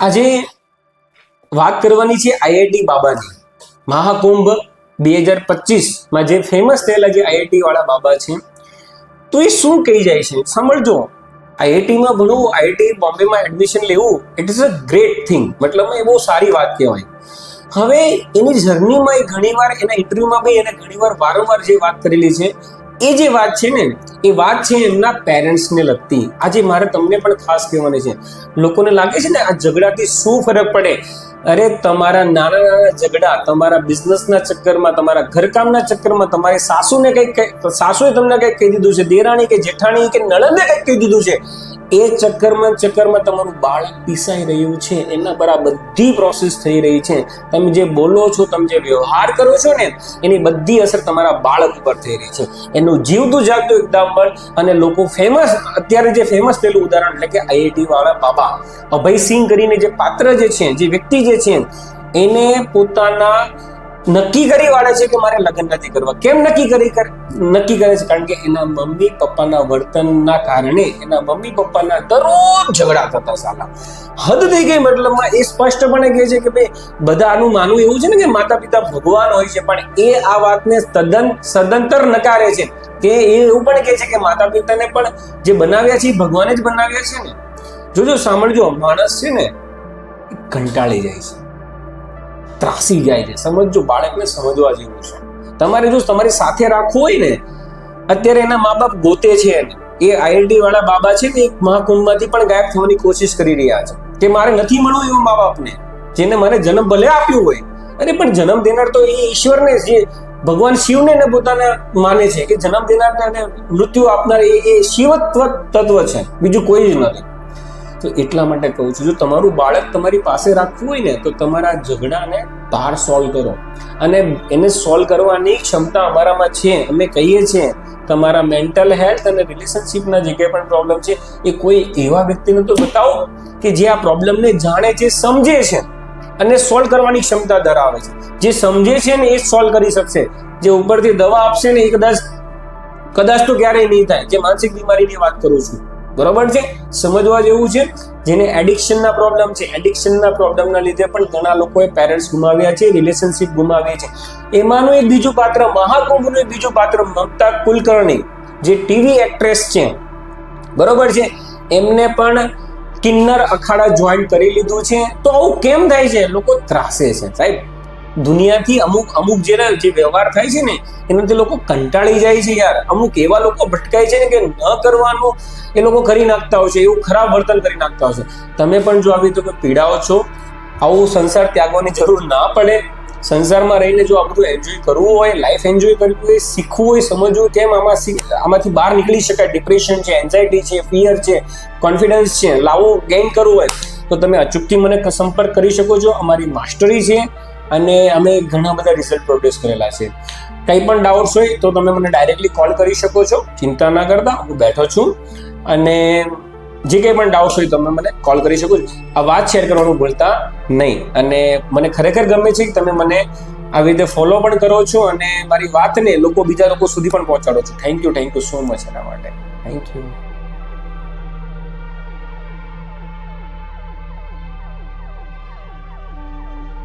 આજે વાત કરવાની છે આઈઆઈટી બાબાની. મહાકુંભ બે હજાર પચીસમાં જે ફેમસ થયેલા જે આઈઆઈટી વાળા બાબા છે, તો એ શું કહી જાય છે? સાંભળજો. આઈઆઈટીમાં ભણવું, આઈઆઈટી બોમ્બેમાં એડમિશન લેવું it is a great thing મતલબ એ બહુ સારી વાત કહેવાય. હવે એની જર્નીમાં એ ઘણીવાર એના ઇન્ટરવ્યુમાં બી એને ઘણીવાર વારંવાર જે વાત કરેલી છે એ જે વાત છે ને, એ વાત છે એમના પેરેન્ટ્સને લગતી. આજે મારે તમને પણ ખાસ કહેવાની છે. લોકોને લાગે છે ને, આ ઝઘડાથી શું ફરક પડે? અરે તમારા નાના નાના ઝઘડા, તમારા બિઝનેસના ચક્કરમાં, તમારા ઘરકામના ચક્કરમાં તમારી સાસુને કંઈક સાસુએ તમને કંઈક કહી દીધું છે, દેરાણી કે જેઠાણી કે નણંદે કંઈક કહી દીધું છે, એ ચક્કરમાં ચક્કરમાં તમારું બાળક પીસાઈ રહ્યું છે, એના પર આ બધી પ્રોસેસ થઈ રહી છે. તમે જે બોલો છો, તમે જે વ્યવહાર કરો છો ને, એની બધી અસર તમારા બાળક ઉપર થઈ રહી છે. એનું જીવતું જાગતું એક્ઝામ્પલ અને લોકો ફેમસ અત્યારે જે ફેમસ થયેલું ઉદાહરણ, એટલે કે આઈઆઈટી વાળા બાબા અભયસિંહ કરીને જે પાત્ર જે છે, જે વ્યક્તિ જે છે એને પોતાના નક્કી કરી વાળે છે કે મારે લગ્ન નથી કરવા. કેમ નક્કી કરી નક્કી કરે છે? કારણ કે એના મમ્મી પપ્પાના વર્તનના કારણે એના મમ્મી પપ્પાના દરરોજ ઝઘડા થતા સાલા. હદ થઈ ગઈ મતલબમાં એ સ્પષ્ટપણે કહે છે કે ભાઈ બધા આનું માનવું એવું છે ને કે માતા પિતા ભગવાન હોય છે, પણ એ આ વાતને તદ્દન સદંતર નકારે છે. કે એ એવું પણ કહે છે કે માતા પિતાને પણ જે બનાવ્યા છે એ ભગવાને જ બનાવ્યા છે ને? જોજો, સાંભળજો, માણસ છે ને કંટાળી જાય છે. ત્રાસી જાય છે. સમજજો, બાળકને સમજવા જેવું છે. તમારે જો તમારી સાથે રાખવું હોય ને, અત્યારે એના મા બાપ ગોતે છે એને. એ આઈઆઈટી વાળા બાબા છે ને, એક મહાકુંભમાંથી પણ ગાયબ થવાની કોશિશ કરી રહ્યા છે. કે મારે નથી મળવું એવું મા બાપને જેને મારે જન્મ ભલે આપ્યું હોય. અરે, પણ જન્મ દેનાર તો એ ઈશ્વરને જે ભગવાન શિવને ને પોતાને માને છે કે જન્મ દેનારને અને મૃત્યુ આપનાર એ શિવત્વ તત્વ છે. બીજું કોઈ જ નથી. તો એટલા માટે કહું છું, જો તમારું બાળક તમારી પાસે રાખવું હોય ને, તો તમારા ઝઘડાને બહાર સોલ્વ કરો. અને એને સોલ્વ કરવાની ક્ષમતા અમારામાં છે. અમે કહીએ છીએ, તમારા મેન્ટલ હેલ્થ અને રિલેશનશિપના જે કંઈ પણ પ્રોબ્લેમ છે, એ કોઈ એવા વ્યક્તિને તો બતાવો કે જે આ પ્રોબ્લેમને જાણે છે, સમજે છે અને સોલ્વ કરવાની ક્ષમતા ધરાવે છે. જે સમજે છે ને, એ સોલ્વ કરી શકશે. જે ઉપરથી દવા આપશે ને, એ કદાચ કદાચ તો ક્યારેય નહીં થાય. જે માનસિક બીમારીની વાત કરું છું બરોબર છે? સમજવા જેવું છે? જેને એડિક્શનના પ્રોબ્લેમ છે. એડિક્શનના પ્રોબ્લેમના લીધે પણ ઘણા લોકોએ પેરેન્ટ્સ ગુમાવ્યા છે, રિલેશનશિપ ગુમાવી છે. એમાંનું એક બીજું પાત્ર, મહાકુંભનું એક બીજું પાત્ર, મમતા કુલકર્ણી, જે ટીવી એક્ટ્રેસ છે. બરોબર છે? એમને પણ કિન્નર અખાડા જોઈન કરી લીધું છે. તો આવું કેમ થાય છે? લોકો ત્રાસે છે. સાહેબ દુનિયાથી અમુક અમુક જે જે વ્યવહાર થાય છે ને, એનાથી લોકો કંટાળી જાય છે યાર. અમુક એવા લોકો ભટકાય છે ને કે ન કરવાનું એ લોકો કરી નાખતા હોય છે, એવું ખરાબ વર્તન કરી નાખતા હોય છે. તમે પણ જો આવી તો પીડાઓ છો, આવું સંસાર ત્યાગવાની જરૂર ના પડે. સંસારમાં રહીને જો આ બધું એન્જોય કરવું હોય લાઈફ એન્જોય કરવી હોય, શીખવું હોય, સમજવું કેમ આમાં આમાંથી બહાર નીકળી શકાય? ડિપ્રેશન છે એન્ઝાયટી છે ફિયર છે કોન્ફિડન્સ છે લાવવું ગેઇન કરવું હોય, તો તમે અચૂકથી મને સંપર્ક કરી શકો છો. અમારી માસ્ટરી છે. અને અમે ઘણા બધા રિઝલ્ટ પ્રોડ્યુસ કરેલા છે. કંઈ પણ ડાઉટ્સ હોય તો તમે મને ડાયરેક્ટલી કોલ કરી શકો છો. ચિંતા ના કરતા, હું બેઠો છું. અને જે કંઈ પણ ડાઉટ્સ હોય તમે મને કોલ કરી શકો છો. આ વાત શેર કરવાનું ભૂલતા નહીં. અને મને ખરેખર ગમે છે કે તમે મને આવી રીતે ફોલો પણ કરો છો અને મારી વાતને લોકો બીજા લોકો સુધી પણ પહોંચાડો છો. Thank you thank you so much એના માટે. Thank you